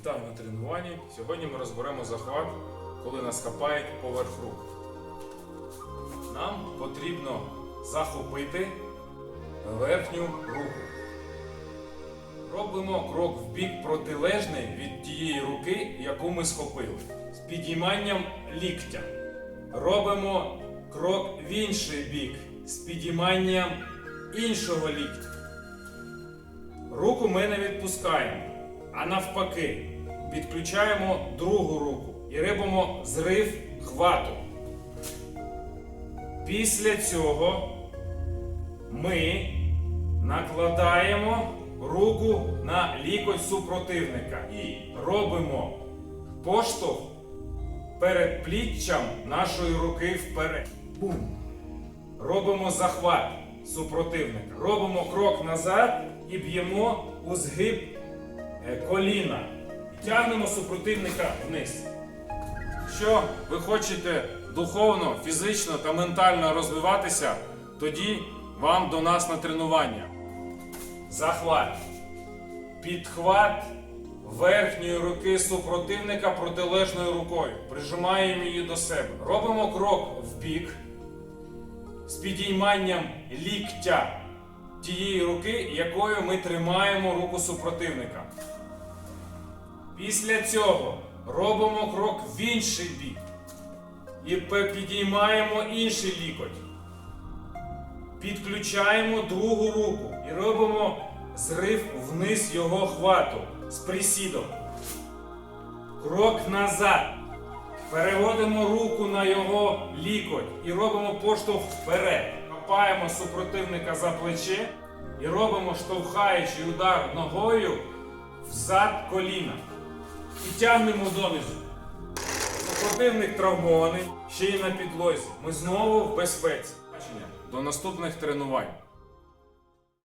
Вітаю на тренуванні. Сьогодні ми розберемо захват, коли нас хапають поверх рук. Нам потрібно захопити верхню руку. Робимо крок в бік протилежний від тієї руки, яку ми схопили. З підійманням ліктя. Робимо крок в інший бік з підійманням іншого ліктя. Руку ми не відпускаємо, а навпаки, підключаємо другу руку і робимо зрив хвату. Після цього ми накладаємо руку на лікоть супротивника і робимо поштовх перед пліччям нашої руки вперед. Бум! Робимо захват супротивника. Робимо крок назад і б'ємо у згиб коліна. І тягнемо супротивника вниз. Якщо ви хочете духовно, фізично та ментально розвиватися, тоді вам до нас на тренування. Захват. Підхват верхньої руки супротивника протилежною рукою. Прижимаємо її до себе. Робимо крок в бік з підійманням ліктя тієї руки, якою ми тримаємо руку супротивника. Після цього робимо крок в інший бік і підіймаємо інший лікоть. Підключаємо другу руку і робимо зрив вниз його хвату з присідом. Крок назад. Переводимо руку на його лікоть і робимо поштовх вперед. Хапаємо супротивника за плече і робимо штовхаючий удар ногою взад коліна. І тягнемо донизу. Супротивник травмований, ще й на підлозі. Ми знову в безпеці. До наступних тренувань.